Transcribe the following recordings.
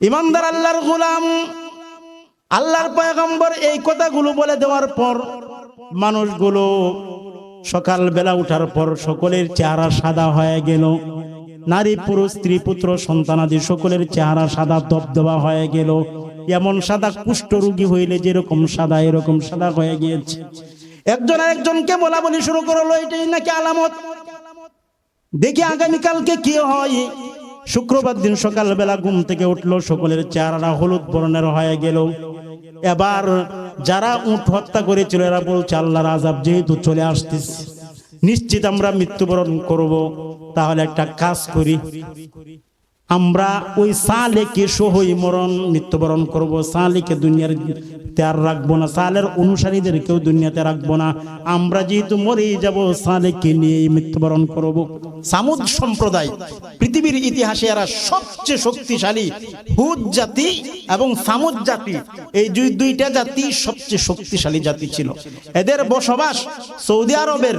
ইমানদার আল্লাহর গোলাম, আল্লাহর পয়গম্বর এই কথাগুলো বলে দেওয়ার পর মানুষগুলো সকালবেলা উঠার পর সকলের চেহারা সাদা হয়ে গেল। নারী পুরুষ, স্ত্রী পুত্র সন্তানাদি সকলের চেহারা সাদা, দবদবা হয়ে গেল। এমন সাদা কুষ্ঠ রোগী হইলে যেরকম সাদা, এরকম সাদা হয়ে গিয়েছে। একজন আরেকজনকে বলা বলি শুরু করল, এটাই নাকি আলামত? দেখি আগামীকালকে কি হয়? শুক্রবার দিন সকালবেলা ঘুম থেকে উঠল, সকলের চেহারা হলুদ বর্ণের হয়ে গেল। এবার যারা উঠ হত্যা করেছিল, এরা বলছে, আল্লাহর আজাব যেহেতু চলে আসতে নিশ্চিত আমরা মৃত্যুবরণ করব, তাহলে একটা কাজ করি। আমরা ওই সালেকে সহই মরণ, মৃত্যুবরণ করব। সালেকে দুনিয়ার আর রাখব না। সালের অনুসারীদের কেউ দুনিয়াতে রাখব না। আমরা যেহেতু মরেই যাব, সালেকে নিয়ে মৃত্যুবরণ করব। সামুদ সম্প্রদায়, পৃথিবীর ইতিহাসে এরা সবচেয়ে শক্তিশালী হুদ জাতি এবং সামুদ জাতি। এই দুই, দুইটা জাতি সবচেয়ে শক্তিশালী জাতি ছিল। এদের বসবাস সৌদি আরবের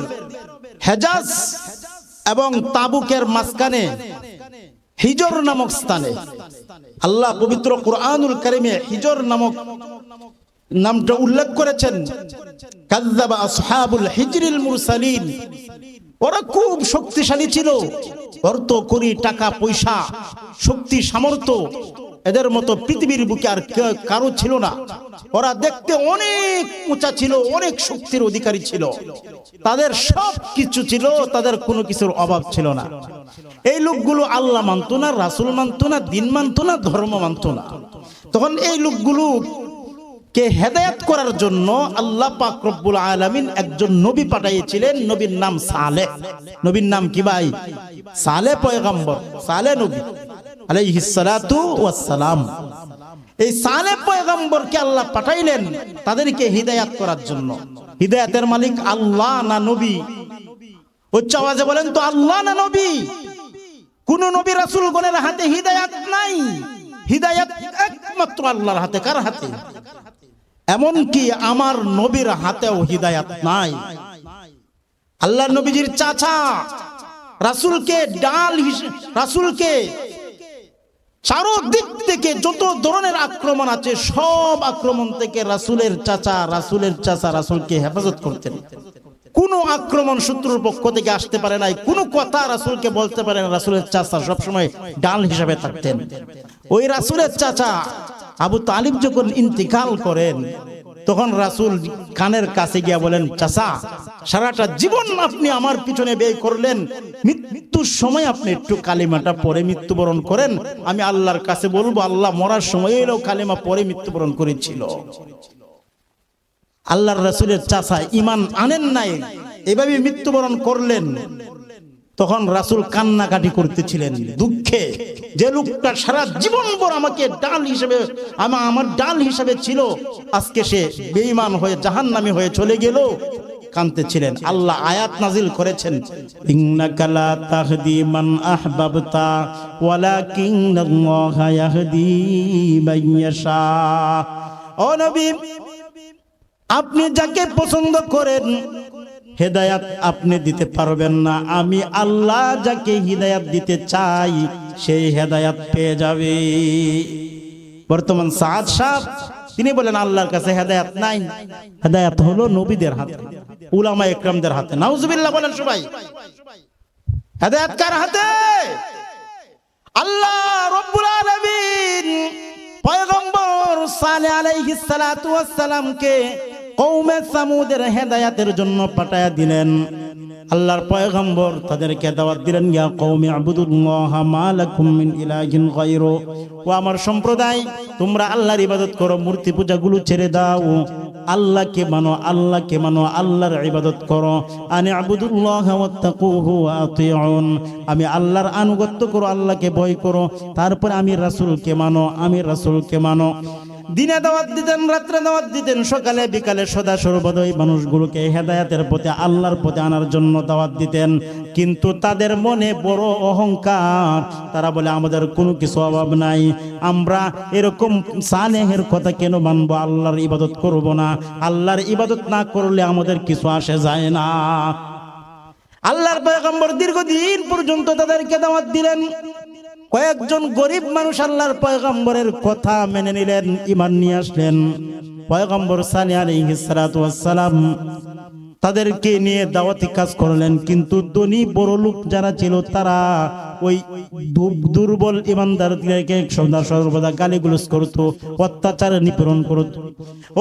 হেজাজ এবং তাবুকের মাঝখানে। হিজর নামক স্থানে। আল্লাহ পবিত্র কোরআনুল কারিমে হিজর নামক নামটা উল্লেখ করেছেন। কাযযাবা আসহাবুল হিজরিল মুরসালিন। ওরা খুব শক্তিশালী ছিল। অর্থ করি টাকা পয়সা, শক্তি সামর্থ্য। এদের মতো পৃথিবীর বুকে আর কারও ছিল না। ওরা দেখতে অনেক উঁচা ছিল, অনেক শক্তির অধিকারী ছিল। তাদের সব কিছু ছিল, তাদের কোনো কিছুর অভাব ছিল না। এই লোকগুলো আল্লাহ মানতো না, রাসুল মানতো না, দিন মানতো না, ধর্ম মানতো না। তখন এই লোকগুলো কে হেদায়াত করার জন্য আল্লাহ পাক রব্বুল আলামিন একজন নবী পাঠিয়েছিলেন নবীর নাম সালে। নবীর নাম কি ভাই? সালে পয়গম্বর, সালে নবী। এই সালেহ পয়গম্বরকে আল্লাহ পাঠাইলেন তাদেরকে হিদায়াত করার জন্য। মালিক আল্লাহ না নবী? উচ্চ আওয়াজে বলেন তো, আল্লাহ না নবী? কোন নবী হাতে নাই। একমাত্র আল্লাহর হাতে, কার হাতে? এমন কি আমার নবীর হাতেও হিদায়াত নাই। আল্লাহ নবীজির চাচা, রাসূলকে ডাল রাসূলকে চারোদিক থেকে যত ধরনের আক্রমণ আছে, সব আক্রমণ থেকে রাসুলের চাচা রাসুলের চাচা, রাসুলকে হেফাজত করতেন কোনো আক্রমণ শত্রুর পক্ষ থেকে আসতে পারে নাই, কোনো কথা রাসুলকে বলতে পারে না, রাসুলের চাচা সবসময় ডাল হিসাবে থাকতেন। ওই রাসুলের চাচা আবু তালিব যখন ইন্তিকাল করেন তখন রাসূল কানের কাছে গিয়া বলেন, চাচা, সারাটা জীবন আপনি আমার পিছনে ব্যয় করলেন। মৃত্যুর সময় আপনি একটু কালিমাটা পরে মৃত্যুবরণ করেন। আমি আল্লাহর কাছে বলব, আল্লাহ মরার সময় এলেও কালিমা পরে মৃত্যুবরণ করেছিল। আল্লাহর রাসূলের চাচা ইমান আনেন নাই। এভাবে মৃত্যুবরণ করলেন। তখন রাসূল কান্নাকাটি করতেছিলেন। দুঃখে যে লোকটা সারা জীবন ভর আমাকে ডাল হিসেবে, আমা, আমার ডাল হিসেবে ছিল, আজকে সে বেঈমান হয়ে জাহান্নামী হয়ে চলে গেল, কাঁদতেছিলেন। আল্লাহ আয়াত নাজিল করেছেন, ইন্নাকা লা তাহদি মান আহবাবতা, ওয়ালাকিন্নাল্লাহা ইয়াহদি মান ইয়াশা। ও নবী, আপনি যাকে পছন্দ করেন হেদায়াত আপনি দিতে পারবেন না। আমি আল্লাহ যাকে হিদায়াত দিতে চাই সেই হেদায়াত পেয়ে যাবে। বর্তমান সাদ সাহ তিনি বলেন, আল্লাহর কাছে হেদায়াত নাই। হেদায়াত হলো নবীদের হাতে। উলামা একরামদের হাতে। নাউজুবিল্লাহ বলেন সবাই। হেদায়াত কার হাতে? আল্লাহ রব্বুল আলামিন পয়গম্বর সালেহ আলাইহিস সালাতু ওয়াস সালামকে কওমে সামুদের হেদায়াতের জন্য পাঠায়া দিলেন। আল্লাহর পয়গম্বর তাদেরকে দাওয়াত দিলেন, ইয়া কওমি আবুদুল্লাহ মা লাকুম মিন ইলাহিন গায়রু। ও আমার সম্প্রদায়, তোমরা আল্লাহর ইবাদত করো, মূর্তি পূজাগুলো ছেড়ে দাও। আল্লাহকে মানো আল্লাহকে মানো, আল্লাহর ইবাদত করো। আনি আবুদুল্লাহ ওয়াত্তাকুহু ওয়া আতিউন। আমি আল্লাহর আনুগত্য করো, আল্লাহকে ভয় করো। তারপরে আমি রাসূলকে মানো, আমি রাসূলকে মানো। দিনে দাওয়াত দিতেন, রাত্রে দাওয়াত দিতেন, সকালে, বিকালে সদা সর্বদয় মানুষগুলোকে হেদায়াতের প্রতি আল্লাহর প্রতি আনার জন্য দাওয়াত দিতেন। কিন্তু তাদের মনে বড় অহংকার। তারা বলে, আমাদের কোনো কিছু অভাব নাই। আমরা এরকম সালেহের কথা কেন মানবো? আল্লাহর ইবাদত করব না। আল্লাহর ইবাদত না করলে আমাদের কিছু আসে যায় না। আল্লাহর পয়গম্বর দীর্ঘদিন পর্যন্ত তাদেরকে দাওয়াত দিলেন। কয়েকজন গরিব মানুষ আল্লাহর পয়গম্বরের কথা মেনে নিলেন ইমান নিয়ে আসলেন। পয়গম্বর সালি আলাইহিস সালাতু ওয়াসসালাম তাদেরকে নিয়ে দাওয়াতি কাজ করলেন, কিন্তু ধনী বড় লোক যারা ছিল তারা ওই দুর্বল ইমানদারদেরকে সদা সর্বদা গালিগুলোজ করত, অত্যাচার নিপীড়ন করত।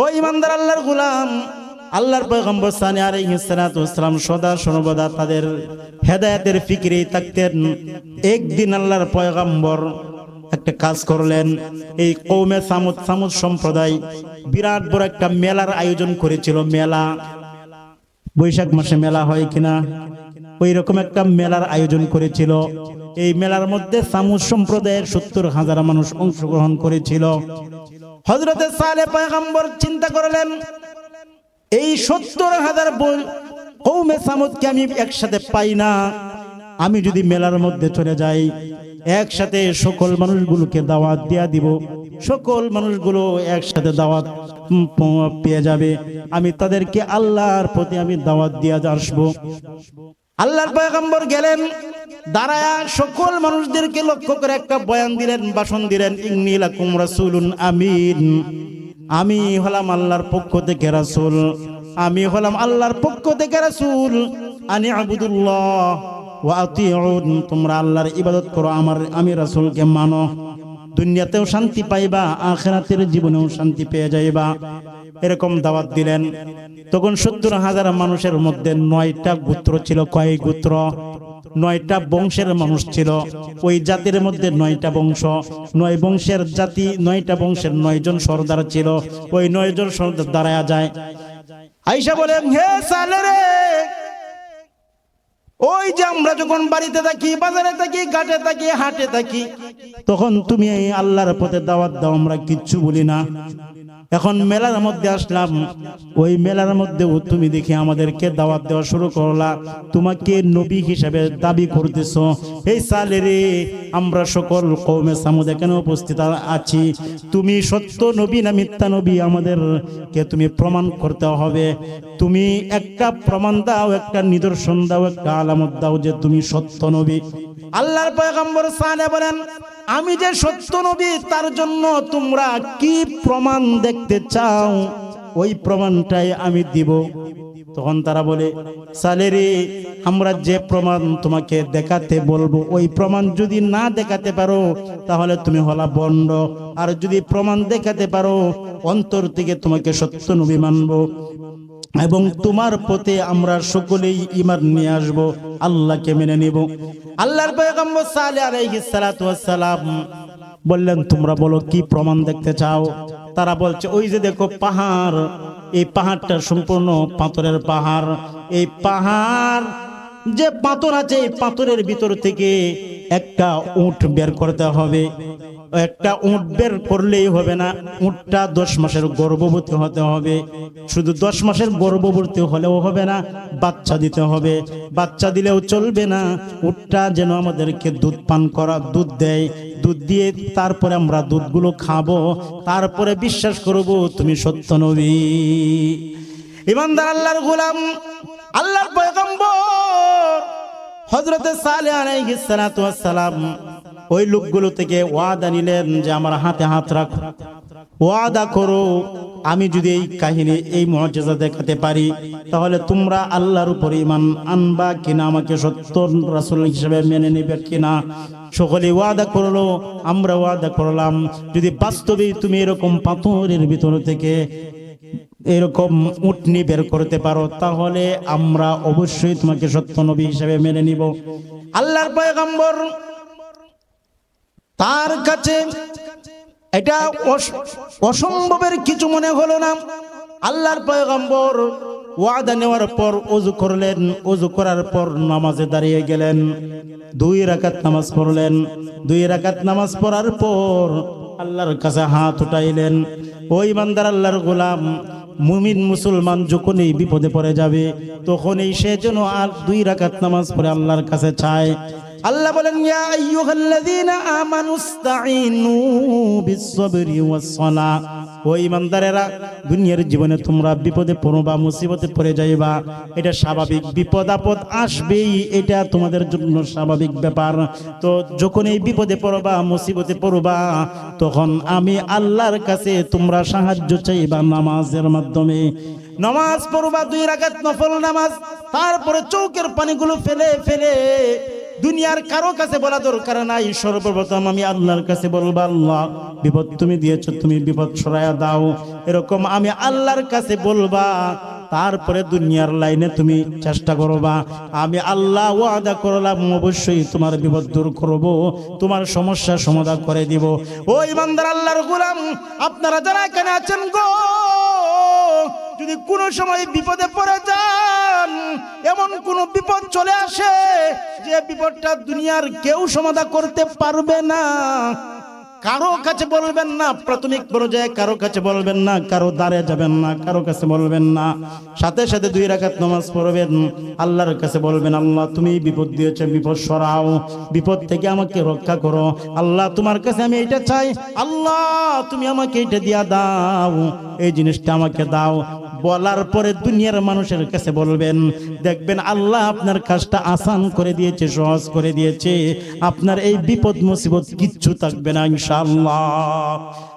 ও ইমানদার আল্লাহর গোলাম আল্লাহর পয়গম্বর সানি আলাইহিস সালাতু ওয়াসসালাম সদা সর্বদা তাদের হেদায়েতের ফিকিরেই থাকতেন। একদিন আল্লাহর পয়গম্বর একটা কাজ করলেন, এই কৌমে সামুদ সামুদ সম্প্রদায় বিরাট বড় একটা মেলার আয়োজন করেছিল, মেলা। বৈশাখ মাসে মেলা হয় কিনা? ওই রকম একটা মেলার আয়োজন করেছিল। এই মেলার মধ্যে সামুদ সম্প্রদায়ের সত্তর হাজার মানুষ অংশগ্রহণ করেছিল। হজরতে সালে পয়গম্বর চিন্তা করলেন এই সত্তর হাজার কৌমে সামুদকে আমি একসাথে পাই না। আমি যদি মেলার মধ্যে চলে যাই, একসাথে সকল মানুষগুলোকে দাওয়াত দিয়া দিব। সকল মানুষগুলো একসাথে দাওয়াত পেয়ে যাবে। আমি তাদেরকে আল্লাহর প্রতি আমি দাওয়াত দিয়া আসব। আল্লাহর পয়গম্বর গেলেন, দাঁড়ায়া সকল মানুষদেরকে লক্ষ্য করে একটা বয়ান দিলেন বাসন দিলেন, ইন্নী লাকুম রাসূলুন আমিন। আমি হলাম আল্লাহর পক্ষ থেকে রাসূল। আমি হলাম আল্লাহর পক্ষ থেকে রাসূল। আনি আবুদুল্লাহ তোমরা আল্লাহর ইবাদত করো, আমার, আমি রাসূলকে মানো। দুনিয়াতেও শান্তি পাইবা, আখেরাতের জীবনেও শান্তি পেয়ে যাইবা। এরকম দাওয়াত দিলেন। তখন সত্তর হাজার মানুষের মধ্যে নয়টা গোত্র ছিল। কয় গোত্র? নয়টা বংশের মানুষ ছিল। ওই জাতির মধ্যে নয়টা বংশ। নয় বংশের জাতি, নয়টা বংশের নয়জন সর্দার ছিল। ওই নয়জন সর্দার দাঁড়ায়া যায়। আইসা বলেন হে সালে রে ওই যে আমরা যখন বাড়িতে থাকি, বাজারে থাকি, ঘাটে থাকি, হাটে থাকি, তখন তুমি এই আল্লাহর পথে দাওয়াত দাও, আমরা কিচ্ছু বলি না। এখন মেলার মধ্যে আসলাম। ওই মেলার মধ্যেও তুমি দেখি আমাদেরকে দাওয়াত দেওয়া শুরু করলা। তোমাকে নবী হিসাবে দাবি করতেছ। এই সালে রে, আমরা সকল কৌমে সামুদ এখানে উপস্থিত আছি। তুমি সত্য নবী না মিথ্যা নবী আমাদেরকে তুমি প্রমাণ করতে হবে। তুমি একটা প্রমাণ দাও, একটা নিদর্শন দাও, একটা আলামত দাও যে তুমি সত্য নবী। আল্লাহর পয়গম্বর সানে বলেন আমি যে সত্য নবী, তার জন্য তোমরা কি প্রমাণ দেখতে চাও? ওই প্রমাণটাই আমি দিব। তখন তারা বলে, সালেরে, আমরা যে প্রমাণ তোমাকে দেখাতে বলব, ওই প্রমাণ যদি না দেখাতে পারো, তাহলে তুমি হলা বন্ড। আর যদি প্রমাণ দেখাতে পারো, অন্তর থেকে তোমাকে সত্য নবী মানবো। এবং তোমার পথে আমরা সকলেই ইমান নিয়ে আসব। আল্লাহকে মেনে নিব। আল্লাহর পয়গম্বর সালে আলাইহিস সালাতু ওয়াসসালাম বললেন, তোমরা বলো, কি প্রমাণ দেখতে চাও? তারা বলছে, ওই যে দেখো পাহাড়। এই পাহাড়টা সম্পূর্ণ পাথরের পাহাড়। এই পাহাড়, যে পাথর আছে, এই পাথরের ভিতর থেকে একটা উট বের করতে হবে। একটা উট বের করলেই হবে না। উঁটটা দশ মাসের গর্ভবতী হতে হবে। শুধু দশ মাসের গর্ভবতী হলেও হবে না, বাচ্চা দিতে হবে। বাচ্চা দিলেও চলবে না। উটটা যেন আমাদেরকে দুধ পান করা, দুধ দেয়। দুধ দিয়ে তারপরে আমরা দুধগুলো খাব। তারপরে বিশ্বাস করব, তুমি সত্য নবী। ইমান ইমানদার আল্লাহর গোলাম, আল্লাহর হজরতে সালে আলাইহিস সালাম ওই লোকগুলো থেকে ওয়াদা নিলেন যে আমার হাতে হাত রাখো। ওয়াদা করো, আমি যদি এই কাহিনী, এই মর্যাদা দেখাতে পারি, তাহলে তোমরা আল্লাহর উপর ইমান আনবা কিনা, আমাকে সত্য রাসূল হিসেবে মেনে নেবে কিনা? সকলে ওয়াদা করল, আমরা ওয়াদা করলাম। যদি বাস্তবে তুমি এরকম পাথরের ভিতর থেকে এরকম উটনি বের করতে পারো, তাহলে আমরা অবশ্যই তোমাকে সত্য নবী হিসেবে মেনে নিব। আল্লাহর পয়গম্বর তার কাছে এটা অস- অসম্ভবের কিছু মনে হলো না। আল্লাহর পয়গম্বর ওয়াদা নেওয়ার পর অজু করলেন অজু করার পর নামাজে দাঁড়িয়ে গেলেন। দুই রাকাত নামাজ পড়লেন। দুই রাকাত নামাজ পড়ার পর আল্লাহর কাছে হাত উঠাইলেন। ওই ইমানদার আল্লাহর গোলাম মুমিন মুসলমান যখনই বিপদে পড়ে যাবে, তখনই সে যেন আর দুই রাকাত নামাজ পড়ে আল্লাহর কাছে চায়। আল্লাহ বলেন, ইয়া আইয়ুহাল্লাযীনা আমানুস্তাঈনু বিস-সাবরি ওয়াস-সালাহ। ও ইমানদারেরা দুনিয়ার জীবনে তোমরা বিপদে পড়ো বা মুসিবতে পড়ে যাইবা। এটা স্বাভাবিক, বিপদ আপদ আসবেই, এটা তোমাদের জন্য স্বাভাবিক ব্যাপার। তো যখন এই বিপদে পড়বা মুসিবতে পড়বা তখন আমি আল্লাহর কাছে তোমরা সাহায্য চাইবা নামাজের মাধ্যমে। নামাজ পড়বা, দুই রাকাত নফল নামাজ, তারপরে চৌকের পানিগুলো ফেলে ফেলে দুনিয়ার কারও কাছে বলা দরকার নাই। সর্বপ্রথম আমি আল্লাহর কাছে বলব, আল্লাহ, বিপদ তুমি দিয়েছ, তুমি বিপদ সরাইয়া দাও। এরকম আমি আল্লাহর কাছে বলবা, তারপরে দুনিয়ার লাইনে তুমি চেষ্টা করবা। আমি আল্লাহ ওয়াদা করলাম, অবশ্যই তোমার বিপদ দূর করব, তোমার সমস্যা সমাধান করে দিব। ও ইমানদার আল্লাহর গোলাম, আপনারা যারা এখানে আছেন গো যদি কোনো সময় বিপদে পড়ে যান, এমন কোন বিপদ চলে আসে যে বিপদটা দুনিয়ার কেউ সমাধা করতে পারবে না। কারও কাছে বলবেন না, প্রাথমিক পর্যায়ে কারও কাছে বলবেন না, কারও দাঁড়ে যাবেন না, কারও কাছে বলবেন না। সাথে সাথে দুই রাকাত নামাজ পড়বেন, আল্লাহর কাছে বলবেন, আল্লাহ, তুমি বিপদ দিয়েছ, বিপদ সরাও, বিপদ থেকে আমাকে রক্ষা করো। আল্লাহ, তোমার কাছে আমি এটা চাই। আল্লাহ, তুমি আমাকে এটা দিয়া দাও। এই জিনিসটা আমাকে দাও। বলার পরে দুনিয়ার মানুষের কাছে বলবেন, দেখবেন আল্লাহ আপনার কাজটা আসান করে দিয়েছে, সহজ করে দিয়েছে। আপনার এই বিপদ মুসিবত কিচ্ছু থাকবে না সাবিরিন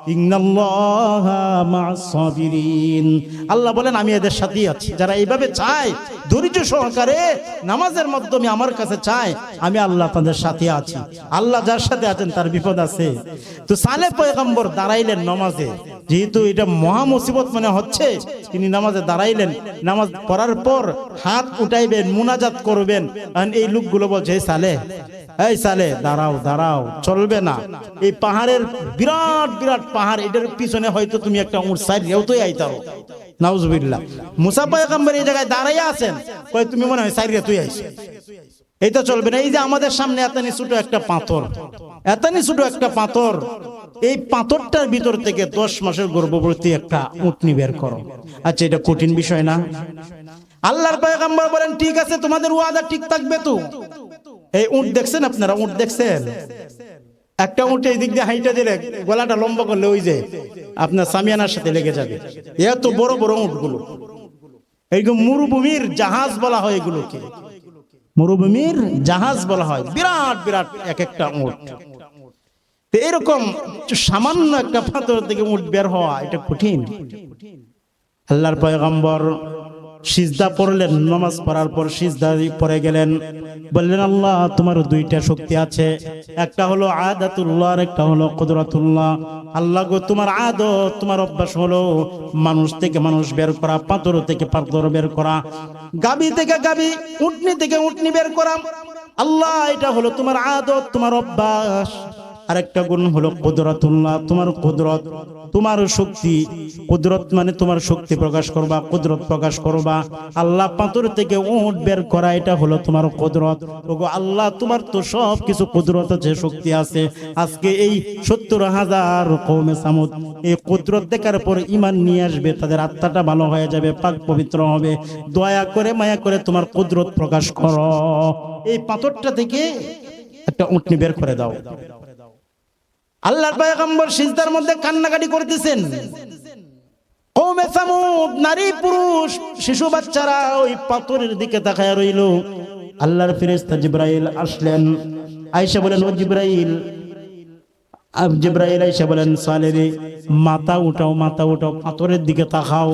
আল্লাহ বলেন, আমি এদের সাথেই আছি। যারা এইভাবে চায়, ধৈর্য সহকারে নামাজের মাধ্যমে আমার কাছে চায়, আমি আল্লাহ তাদের সাথে আছি। আল্লাহ যার সাথে আছেন, তার বিপদ আছে। তো সালে পয়গম্বর দাঁড়াইলেন নামাজে। যেহেতু এটা মহা মুসিবত মনে হচ্ছে, তিনি নামাজে দাঁড়াইলেন। নামাজ পড়ার পর হাত উঠাইবেন, মুনাজাত করবেন। এই লোকগুলো বলছে সালে, এই সালে, দাঁড়াও দাঁড়াও, চলবে না। এই পাহাড়ের বিরাট বিরাট পাহাড়, এটার পিছনে হয়তো তুমি একটা উঁট সাইড রেউতোই আইতারো। নাউজুবিল্লাহ। মুসা পয়গম্বর এই জায়গায় দাঁড়াইয়া আছেন কই তুমি মনে হয় সাইড তুই আইছো এটা চলবে না, এই যে আমাদের সামনে এতানি ছোট একটা পাথর, এতানি ছোট একটা পাথর, এই পাথরটার ভিতর থেকে দশ মাসের গর্ভবতী একটা উটনি বের করো। আচ্ছা এটা কঠিন বিষয় না? আল্লাহর পয়গম্বর বলেন, ঠিক আছে, তোমাদের ওয়াদা ঠিক থাকবে তো? এই উট দেখছেন আপনারা? উট দেখছেন? একটা উঠে এই দিক দিয়ে হাইটা দিলে গলাটা লম্বা করলে ওই যে আপনার সামিয়ানার সাথে লেগে যাবে। এত বড় বড় উটগুলো। এইগুলো মরুভূমির জাহাজ বলা হয় এগুলোকে। মরুভূমির জাহাজ বলা হয়। বিরাট বিরাট এক একটা উঠ এরকম সামান্য একটা পাথর থেকে উঠ বের হওয়া, এটা কঠিন। আল্লাহর পয়গম্বর সিজদা পড়লেন, নামাজ পড়ার পর সিজদা পড়ে গেলেন। বললেন, আল্লাহ, তোমার দুইটা শক্তি আছে। একটা হলো আদাতুল্লাহ, আর একটা হলো কুদরাতুল্লাহ। আল্লাহ গো, তোমার আদত, তোমার অভ্যাস হলো মানুষ থেকে মানুষ বের করা, পাথর থেকে পাথর বের করা। গাবি থেকে গাবি উটনি থেকে উটনি বের করা। আল্লাহ, এটা হলো তোমার আদত, তোমার অভ্যাস। আরেকটা গুণ হলো কুদরতুল্লাহ, তোমার কুদরত, তোমার শক্তি। কুদরত মানে তোমার শক্তি প্রকাশ করবা, কুদরত প্রকাশ করবা। আল্লাহ পাথর থেকে উট বের করা, এটা হলো তোমার কুদরত। ওগো আল্লাহ, তোমার তো সব কিছু কুদরত আছে, শক্তি আছে। আজকে এই সত্তর হাজার কৌমে সামুদ, এই কুদরত দেখার পর ইমান নিয়ে আসবে, তাদের আত্মাটা ভালো হয়ে যাবে, পাক পবিত্র হবে। দয়া করে, মায়া করে তোমার কুদরত প্রকাশ করো। এই পাথরটা থেকে একটা উটনি বের করে দাও। আল্লাহর পয়গম্বর সিজদার মধ্যে কান্নাকাটি করতেছেন। কওমে সামুদ, নারী, পুরুষ, শিশু, বাচ্চারা ওই পাথরের দিকে তাকায় রইল। আল্লাহর ফেরেশতা জিব্রাইল আসলেন। আয়েশা বলেন, ও জিব্রাইল জিব্রাইল আয়েশা বলেন, সালেরে, মাথা উঠাও মাথা উঠাও, পাথরের দিকে তাকাও।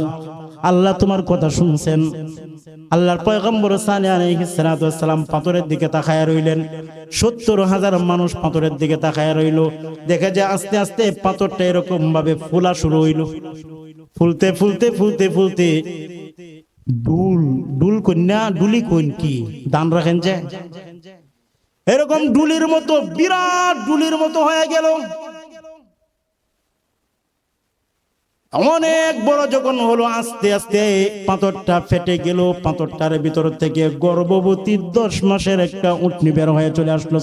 আল্লাহ তোমার কথা শুনছেন। আল্লাহর পয়গম্বর সালাম পাথরের দিকে তাকায় রইলেন। সত্তর হাজার মানুষ পাথরের দিকে তাকায় রইল। দেখে যে আস্তে আস্তে পাথরটা এরকম ভাবে ফুলা শুরু হইল। ফুলতে ফুলতে ফুলতে ফুলতে ডুল ডুল কন্যা, ডুলি কইন কি? দান রাখেন যে। এরকম ডুলির মতো, বিরাট ডুলির মতো হয়ে গেল। অনেক বড় যখন হলো, আস্তে আস্তে পাথরটা ফেটে গেল, পাথরটার ভিতর থেকে গর্ভবতী দশ মাসের একটা উঠনি বের হয়ে চলে আসলো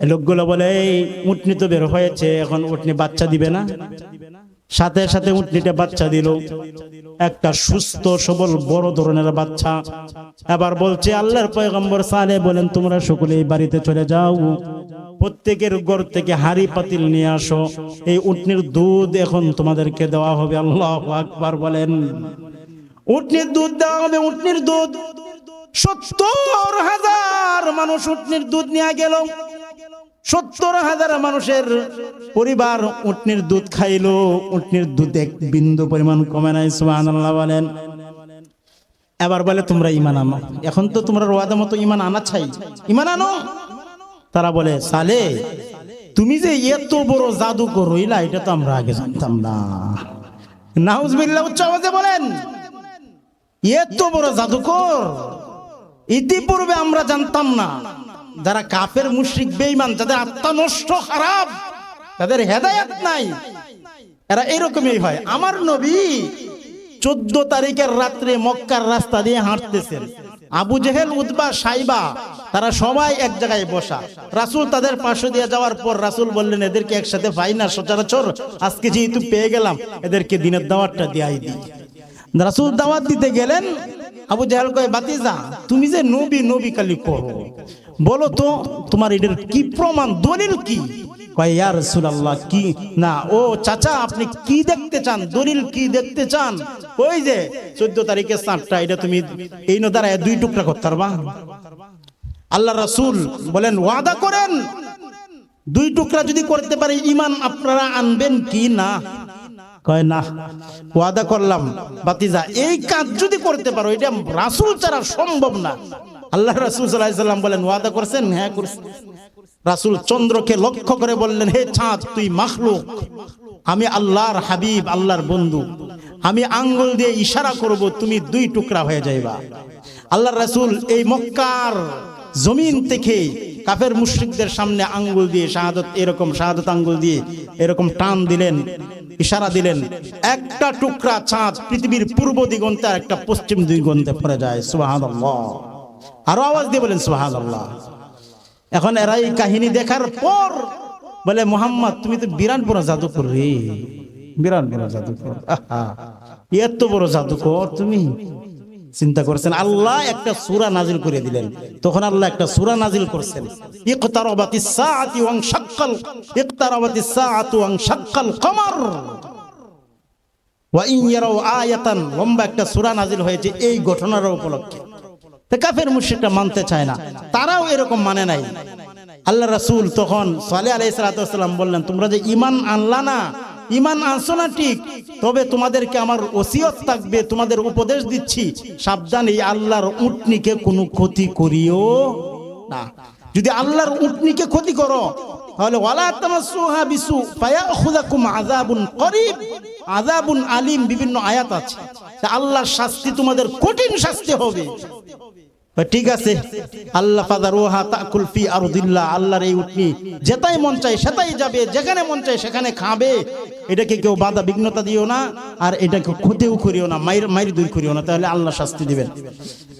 লোকগুলো বলে, এই উঠনি তো বের হয়েছে, এখন উঠনি বাচ্চা দিবে না। সাথে সাথে উঠনিটা বাচ্চা দিল। একটা সুস্থ, সবল, বড় ধরনের বাচ্চা। এবার বলছে, আল্লাহর পয়গম্বর সালে বলেন, তোমরা সকলে এই বাড়িতে চলে যাও। প্রত্যেকের ঘর থেকে হাড়ি পাতিল নিয়ে আসো। এই উটনির দুধ এখন তোমাদেরকে দেওয়া হবে। আল্লাহ আকবার বলেন। উটনির দুধ দেওয়া হবে, উটনির দুধ। সত্তর হাজার মানুষ উটনির দুধ নিয়ে গেল। সত্তর হাজার মানুষের পরিবার উটনির দুধ খাইলো। উটনির দুধ এক বিন্দু পরিমাণ কমে নাই সুবাহ বলেন। এবার বলে, তোমরা ইমান আনো। এখন তো তোমরা রোয়াদা মতো ইমান আনা চাই ইমান আনো? তারা বলে, সালে, তুমি যে এত বড় জাদু করইলা এটা তো আমরা আগে জানতাম না। নাউজবিল্লাহ উচ্চ আওয়াজে বলেন, এত বড় জাদুকর, ইতিপূর্বে আমরা জানতাম না। যারা কাফের মুশরিক, বেঈমান, যাদের আত্মা নষ্ট, খারাপ, তাদের হেদায়েত নাই। এরা এরকমই হয়। আমার নবী চোদ্দ তারিখের রাত্রে মক্কার রাস্তা দিয়ে হাঁটতেছেন। আবু জেহেল উদ্বা সাইবা, তারা সবাই এক জায়গায় বসা। রাসূল তাদের পাশে দিয়ে যাওয়ার পর রাসূল বললেন, এদেরকে একসাথে পাই না সচরাচর, আজকে যেহেতু পেয়ে গেলাম, এদেরকে দিনের দাওয়াতটা দিয়াই দিই। রাসূল দাওয়াত দিতে গেলেন। আবু জাহেল কয়, বাতিজা, তুমি যে নবী নবী কালি করো। বলো তো, তোমার এটার কি প্রমাণ, দলিল কি? ইয়া রাসূলুল্লাহ, কি? না, ও চাচা, আপনি কি দেখতে চান? দলিল কি দেখতে চান? ওই যে 14 তারিখের সাতটা এটা তুমি এই ন দ্বারা দুই টুকরা করতে পারবা? আল্লাহ রাসূল বলেন, ওয়াদা করেন। দুই টুকরা যদি করতে পারি ইমান আপনারা আনবেন কি না? কয়, না, ওয়াদা করলাম, বাতিজা, এই কাজ যদি করতে পারো, এটা রাসূল ছাড়া সম্ভব না। আল্লাহ রাসূল সাল্লাল্লাহু বলেন, ওয়াদা করছেন? হ্যাঁ করছেন। রাসূল চন্দ্রকে লক্ষ্য করে বললেন, হে চাঁদ তুই মাখলুক। আমি আল্লাহর হাবিব, আল্লাহর বন্ধু। আমি আঙ্গুল দিয়ে ইশারা করব, তুমি দুই টুকরা হয়ে যাইবা। আল্লাহ রাসূল এই মক্কার জমিন থেকে কাফের মুশরিকদের সামনে আঙ্গুল দিয়ে শাহাদত, এরকম শাহাদত আঙ্গুল দিয়ে এরকম টান দিলেন, ইশারা দিলেন। একটা টুকরা চাঁদ পৃথিবীর পূর্ব দিগন্তে আর একটা পশ্চিম দিগন্তে পড়ে যায়। সুবহানাল্লাহ। আরও আওয়াজ দিয়ে বলেন, সুবহানাল্লাহ। এখন এরা এই কাহিনী দেখার পর বলে, মোহাম্মদ, তুমি তো বিরাট বড় জাদুকর রে। বিরাট বড় জাদুকর। এত বড় জাদুকর তুমি। চিন্তা করছেন, আল্লাহ একটা সুরা নাজিল করে দিলেন। তখন আল্লাহ একটা সুরা নাজিল করছেন। ইকতারাবাতিস সাআতি ওয়ান শাক্কাল ইকতারাবাতিস সাআতু ওয়ান শাক্কাল কমর। ওয়া ইন ইয়ারাউ আয়াতান, লম্বা একটা সূরা নাজিল হয়েছে এই ঘটনার উপলক্ষে। কাফের মুশরিকরা মানতে চায় না। তারাও এরকম মানে নাই। আল্লাহ রাসূল তখন সালেহ আলাইহিস সালাম বললেন, তোমরা যে ইমান আনলা না, ঈমান আনছো না ঠিক, তবে তোমাদেরকে আমার ওসিয়ত থাকবে, তোমাদের উপদেশ দিচ্ছি। সাবধান এই আল্লাহর উটনিকে কোনো ক্ষতি করিও না। যদি আল্লাহর উটনিকে ক্ষতি করো, তাহলে ওয়ালা তামাসসুহা বিসু, ফায়াখুযাকুম আযাবুন করিব। আযাবুন আলিম বিভিন্ন আয়াত আছে। আল্লাহর শাস্তি তোমাদের কঠিন শাস্তি হবে। ঠিক আছে। আল্লাহ ফাদারুহা তাকুল ফি আরদিল্লাহ, আল্লাহর এই উটনি যেটাই মন চায় সেটাই যাবে, যেখানে মন চায় সেখানে খাবে। এটাকে কেউ বাধা বিঘ্নতা দিও না, আর এটাকে ক্ষতিও করিও না মায়ের মায়ের দূর করিও না, তাহলে আল্লাহ শাস্তি দিবেন।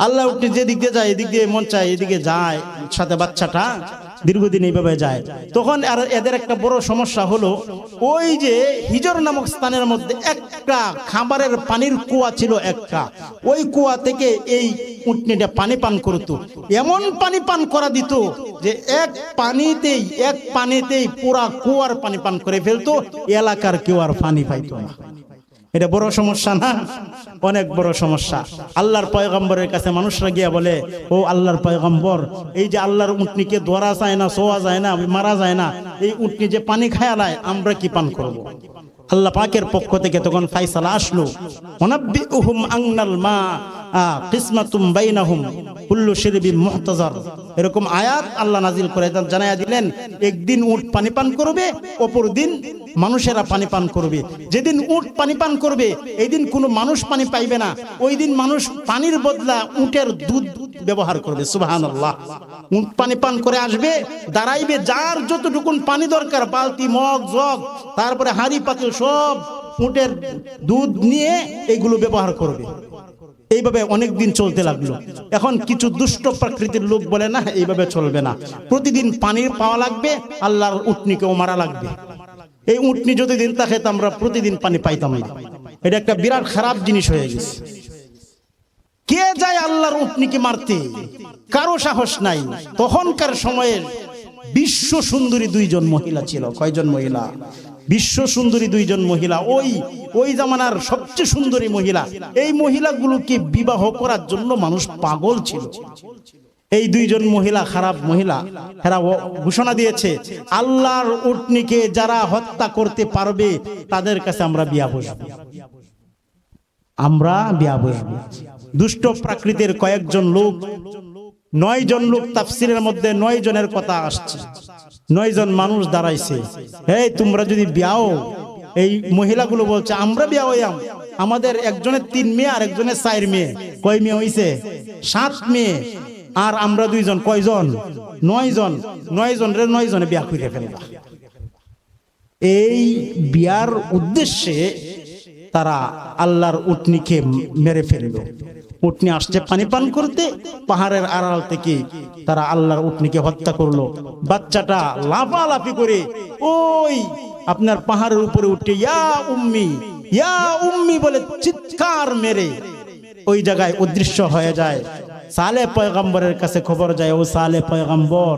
আল্লাহ উটনি যেদিকে দিয়ে যায়, এদিক দিয়ে মন চায়, এদিকে যায়, সাথে বাচ্চাটা দীর্ঘদিন এইভাবে যায়। তখন আর এদের একটা বড় সমস্যা হলো, ওই যে হিজর নামক স্থানের মধ্যে একটা খাবারের পানির কুয়া ছিল একটা। ওই কুয়া থেকে এই উটনিটা পানি পান করতো। এমন পানি পান করা দিত যে এক পানিতেই এক পানিতেই পুরা কুয়ার পানি পান করে ফেলতো, এলাকার কেউ আর পানি পাইতো না। এটা বড় সমস্যা না অনেক বড় সমস্যা আল্লাহর পয়গম্বরের কাছে মানুষরা গিয়া বলে, ও আল্লাহর পয়গম্বর, এই যে আল্লাহর উটনিকে ধরা যায় না সোয়া যায় না, মারা যায় না, এই উটনি যে পানি খায়া খায়ালায় আমরা কি পান করব। আল্লাহ পাকের পক্ষ থেকে তখন ফাইসালা আসলো আংনাল মা কিসমাতুম বাইনাহুম, কুল্লু শিরবি মুহতাজার। এরকম আয়াত আল্লাহ নাজিল করে জানাইয়া দিলেন, একদিন উট পানি পান করবে, অপর দিন মানুষেরা পানি পান করবে। যেদিন উট পানি পান করবে এই দিন কোনো মানুষ পানি পাইবে না। ওই দিন মানুষ পানির বদলা উটের দুধ ব্যবহার করবে সুবাহান আল্লাহ উট পানি পান করে আসবে, দাঁড়াইবে, যার যতটুকুন পানি দরকার, বালতি, মগ, জগ, তারপরে হাঁড়ি, পাতিল সব উটের দুধ নিয়ে এগুলো ব্যবহার করবে। এইভাবে অনেক দিন চলতে লাগল। এখন কিছু দুষ্ট প্রকৃতির লোক বলে, না, এইভাবে চলবে না। প্রতিদিন পানির পাওয়া লাগবে, আল্লাহর উটনিকেও মারা লাগবে। এই উটনি দিন থাকে আমরা প্রতিদিন পানি পাইতাম না। এটা একটা বিরাট খারাপ জিনিস হয়ে গেছে। কে যায় আল্লাহর উটনিকে মারতে? কারও সাহস নাই। তখনকার সময়ের বিশ্ব সুন্দরী দুইজন মহিলা ছিল। কয়জন মহিলা? বিশ্ব সুন্দরী দুইজন মহিলা, ওই ওই জামানার সবচেয়ে সুন্দরী মহিলা, এই মহিলাগুলোকে বিবাহ করার জন্য মানুষ পাগল ছিল। এই দুইজন মহিলা খারাপ মহিলা এরা ঘোষণা দিয়েছে, আল্লাহর উটনিকে যারা হত্যা করতে পারবে, তাদের কাছে আমরা বিয়া বসবো। আমরা বিয়া বসবো। দুষ্ট প্রাকৃতির কয়েকজন লোক নয় জন লোক তাফসিরের মধ্যে নয় জনের কথা আসছে। নয় জন মানুষ দাঁড়াইছে। এই, তোমরা যদি বিয়াও, এই মহিলাগুলো বলছে, আমরা বিয়া হইয়াম। আমাদের একজনের তিন মেয়ে আর একজনের চার মেয়ে। কয় মেয়ে হইছে? সাত মেয়ে। আর আমরা দুইজন, কয়জন? নয় জন নয় জন রে নয় জনে বিয়া করে ফেলবা। এই বিয়ার উদ্দেশ্যে তারা আল্লাহর উটনিকে মেরে ফেলল। উটনি আসছে পানি পান করতে, পাহাড়ের আড়াল থেকে তারা আল্লাহর উটনিকে হত্যা করল। বাচ্চাটা লাফালাফি করে, ওই আপনার পাহাড়ের উপরে উঠে, ইয়া উম্মি ইয়া উম্মি বলে চিৎকার মেরে ওই জায়গায় অদৃশ্য হয়ে যায়। সালে পয়গম্বরের কাছে খবর যায়, ও সালে পয়গম্বর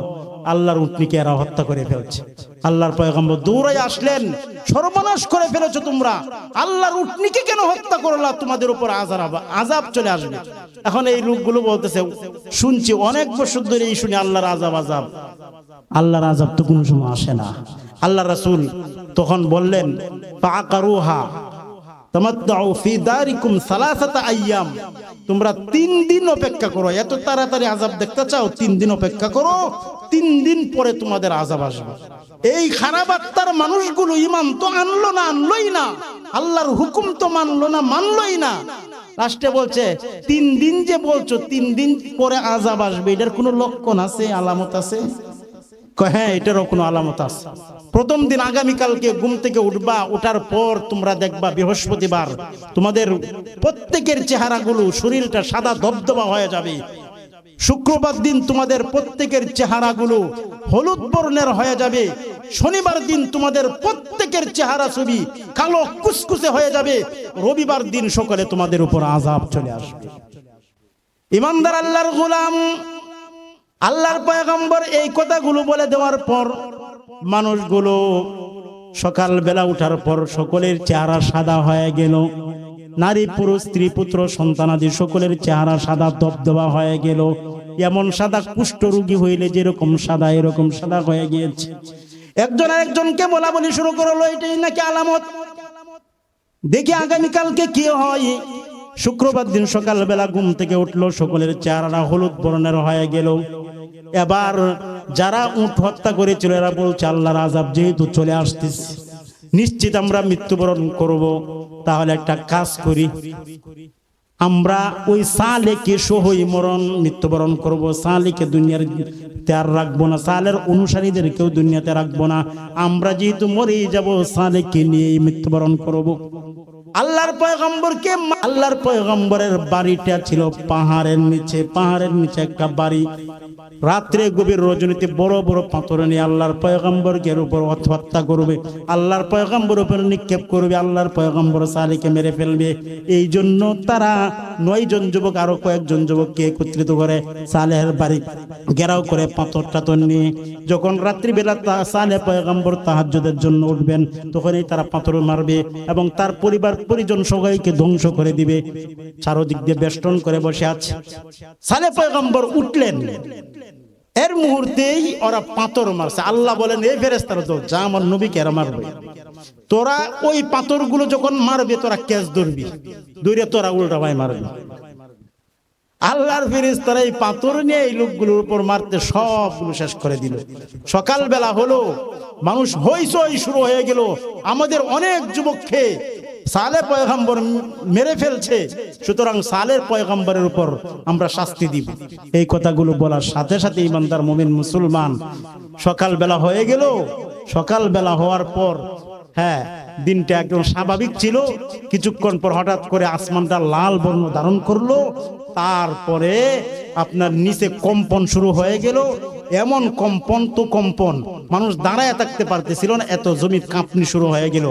আল্লাহর উটনিকে এরা হত্যা করে ফেলছে। আল্লাহর পয়গম্বর দৌড়াই আসলেন, সর্বনাশ করে ফেলেছো তোমরা। আল্লাহর উটনিকে কেন হত্যা করলা? তোমাদের উপর আজাব আজাব চলে আসবে। এখন এই লোকগুলো বলতেছে, শুনছি অনেক বছর ধরে এই শুনি আল্লাহর আজাব আজাব। আল্লাহর আজাব তো কোনো সময় আসে না। আল্লাহ রাসূল তখন বললেন তোমরা তিন দিন অপেক্ষা করো। এত তাড়াতাড়ি আজাব দেখতে চাও, তিন দিন অপেক্ষা করো। তিন দিন পরে তোমাদের আজাব আসবে। এই খারাপ আত্মার মানুষগুলো ইমান তো আনলো না, আনলোই না। আল্লাহর হুকুম তো মানলো না, মানলোই না। লাস্টে বলছে, তিন দিন যে বলছো, তিন দিন পরে আজাব আসবে। এটার কোনো লক্ষণ আছে, আলামত আছে? হ্যাঁ এটারও কোনো আলামত আছে। প্রথম দিন আগামীকালকে ঘুম থেকে উঠবা, ওঠার পর তোমরা দেখবা বৃহস্পতিবার তোমাদের প্রত্যেকের চেহারাগুলো, শরীরটা সাদা ধবধবা হয়ে যাবে। শুক্রবার দিন তোমাদের প্রত্যেকের চেহারাগুলো হলুদ বর্ণের হয়ে যাবে। শনিবার দিন তোমাদের প্রত্যেকের চেহারা ছবি কালো কুসকুসে হয়ে যাবে। রবিবার দিন সকালে তোমাদের উপর আজাব চলে আসবে। ইমানদার আল্লাহর গোলাম, আল্লাহর পয়গম্বর এই কথাগুলো বলে দেওয়ার পর মানুষগুলো সকাল বেলা উঠার পর সকলের চেহারা সাদা হয়ে গেল। নারী, পুরুষ, স্ত্রী, পুত্র সন্তানাদি সকলের চেহারা সাদা দবদবা হয়ে গেল। এমন সাদা কুষ্ঠ রোগী হইলে যেরকম সাদা, এরকম সাদা হয়ে গিয়েছে। একজন আরেকজনকে বলা বলি শুরু করল, এটাই নাকি আলামত? দেখি আগামীকালকে কি হয়। শুক্রবার দিন সকালবেলা ঘুম থেকে উঠল, সকলের চেহারা হলুদ বর্ণের হয়ে গেল। এবার যারা উঠ হত্যা করেছিল, এরা বলছে, আল্লাহর আজাব যেহেতু চলে আসতেছে। নিশ্চিত আমরা মৃত্যুবরণ করব। তাহলে একটা কাজ করি। আমরা ওই সালেকে সহই মরণ মৃত্যুবরণ করব। সালেকে দুনিয়ার আর রাখব না। সালের অনুসারীদেরকেও দুনিয়াতে রাখব না। আমরা যেহেতু মরেই যাব, সালেকে নিয়ে মৃত্যুবরণ করব। আল্লাহর পয়গম্বরকে আল্লাহর পয়গম্বরের বাড়িটা ছিল পাহাড়ের নিচে পাহাড়ের নিচে একটা বাড়ি। রাত্রে গভীর রজনীতে বড় বড় পাথর নিয়ে আল্লাহর পয়গম্বরকে এর উপর হত্যা করবে। আল্লাহর পয়গম্বর উপর নিক্ষেপ করবে, আল্লাহর পয়গম্বর সালিকে মেরে ফেলবে। এই জন্য তারা নয় জন যুবক আরও কয়েকজন যুবককে একত্রিত করে সালেহের বাড়ি ঘেরাও করে পাথর টাথর নিয়ে যখন রাত্রিবেলা সালে পয়গম্বর তাহাজ্জুদের জন্য উঠবেন, তখনই তারা পাথর মারবে এবং তার পরিবার পরিজন সবাইকে ধ্বংস করে দিবে। চারদিক দিয়ে বেষ্টন করে বসে আছে। সালে পয়গম্বর উঠলেন। এর মুহূর্তেই ওরা পাথর মারছে। আল্লাহ বলেন এই ফেরেস্তারা তো যা আমার নবীকে এরা মারবে। তোরা ওই পাথরগুলো যখন মারবে, তোরা ক্যাচ ধরবি। দূরে তোরা উল্টা ভাই মারবি। আল্লাহর ফিরিস তারা এই পাথর নিয়ে এই লোকগুলোর উপর মারতে সবগুলো শেষ করে দিল। সকালবেলা হলো, মানুষ হইচই শুরু হয়ে গেল। আমাদের অনেক যুবককে সালে পয়গম্বর মেরে ফেলছে, সুতরাং সালের পয়গম্বরের উপর আমরা শাস্তি দিব। এই কথাগুলো বলার সাথে সাথে ইমানদার মুমিন মুসলমান সকালবেলা হয়ে গেল। সকালবেলা হওয়ার পর হ্যাঁ দিনটা একদম স্বাভাবিক ছিল। কিছুক্ষণ পর হঠাৎ করে আসমানটা লাল বর্ণ ধারণ করল। তারপরে আপনার নিচে কম্পন শুরু হয়ে গেল। এমন কম্পন তো কম্পন। মানুষ দাঁড়ায় থাকতে পারতেছিল না, এত জমি কাঁপনি শুরু হয়ে গেল।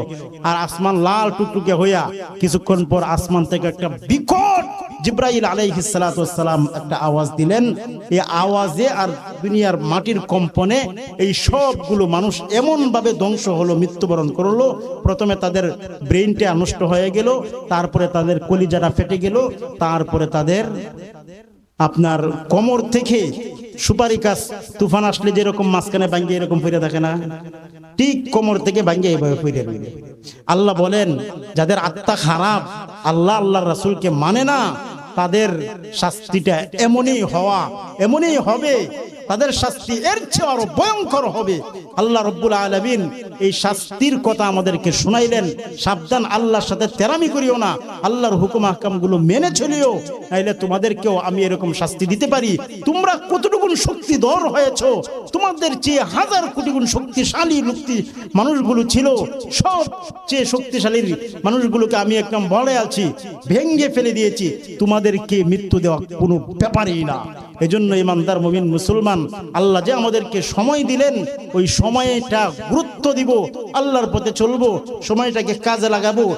আর আসমান লাল টুকটুকে হইয়া কিছুক্ষণ পর আসমান থেকে একটা বিকট জিব্রাইল আলাইহিসালাম একটা আওয়াজ দিলেন। এই আওয়াজে আর দুনিয়ার মাটির কম্পনে এই সবগুলো মানুষ এমন ভাবে ধ্বংস হলো, মৃত্যুবরণ করল। প্রথমে তাদের ব্রেইনটা নষ্ট হয়ে গেল, তারপরে তাদের কলিজাটা ফেটে গেল, তারপরে তাদের আপনার কোমর থেকে সুপারি গাছ তুফান আসলে যেরকম মাঝখানে ভাঙ্গিয়ে এরকম ফিরে থাকে না। ঠিক কোমর থেকে ভাঙ্গিয়ে এইভাবে ফিরে আল্লাহ বলেন, যাদের আত্মা খারাপ, আল্লাহ আল্লাহর রাসূলকে মানে না তাদের শাস্তিটা এমনই হওয়া, এমনই হবে। তাদের শাস্তি এর চেয়ে আরও ভয়ঙ্কর হবে। আল্লাহ রব্বুল আলমিন এই শাস্তির কথা আমাদেরকে শুনাইলেন। সাবধান, আল্লাহর সাথে তেরামি করিও না। আল্লাহর হুকুম হাকামগুলো মেনে চলিও। নাইলে তোমাদেরকেও আমি এরকম শাস্তি দিতে পারি। তোমরা কতটুকুন শক্তিধর হয়েছো। তোমাদের চেয়ে হাজার কোটি গুণ শক্তিশালী লোকটি মানুষগুলো ছিল। সব চেয়ে শক্তিশালী মানুষগুলোকে আমি একদম বলে আছি। ভেঙ্গে ফেলে দিয়েছি। তোমাদেরকে মৃত্যু দেওয়া কোনো ব্যাপারই না। এজন্য ইমানদার, মমিন, মুসলমান, আল্লাহ যে আমাদেরকে সময় দিলেন, ওই সময়টা গুরুত্ব দিব, আল্লাহর পথে চলবো, সময়টাকে কাজে লাগাবো।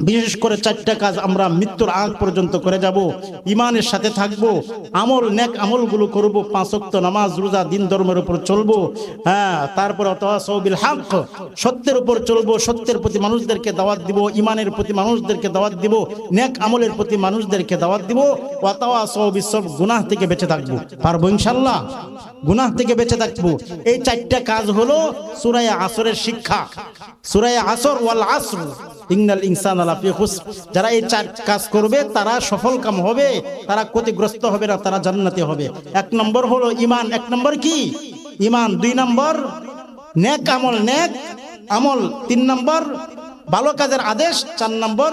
বিশেষ করে চারটা কাজ আমরা মৃত্যুর আগ পর্যন্ত করে যাব। ইমানের সাথে থাকব। আমল, নেক আমলগুলো করব। পাঁচ ওয়াক্ত নামাজ, রোজা, দিন, ধর্মের উপর চলবো। হ্যাঁ তারপর অতবিল হক, সত্যের উপর চলবো। সত্যের প্রতি মানুষদেরকে দাওয়াত দিব। ইমানের প্রতি মানুষদেরকে দাওয়াত দিব। নেক আমলের প্রতি মানুষদেরকে দাওয়াত দিব। ওয়াতাওয়া সব গুনাহ থেকে বেঁচে থাকব। পারব ইনশাল্লাহ গুনাহ থেকে বেঁচে থাকব। এই চারটা কাজ হলো সুরায় আসরের শিক্ষা। সুরায় আসর ওয়াল আসর। ইংনাল ইনসান আলা ফি খুসর। যারা এই চার কাজ করবে, তারা সফল কাম হবে, তারা ক্ষতিগ্রস্ত হবে না, তারা জান্নাতে হবে। এক নম্বর হলো ইমান। এক নম্বর কি? ইমান। দুই নম্বর, নেক আমল নেক আমল। তিন নম্বর, ভালো কাজের আদেশ। চার নম্বর,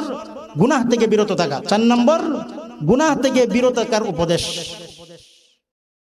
গুনাহ থেকে বিরত থাকা। চার নম্বর, গুনাহ থেকে বিরত থাকার উপদেশ।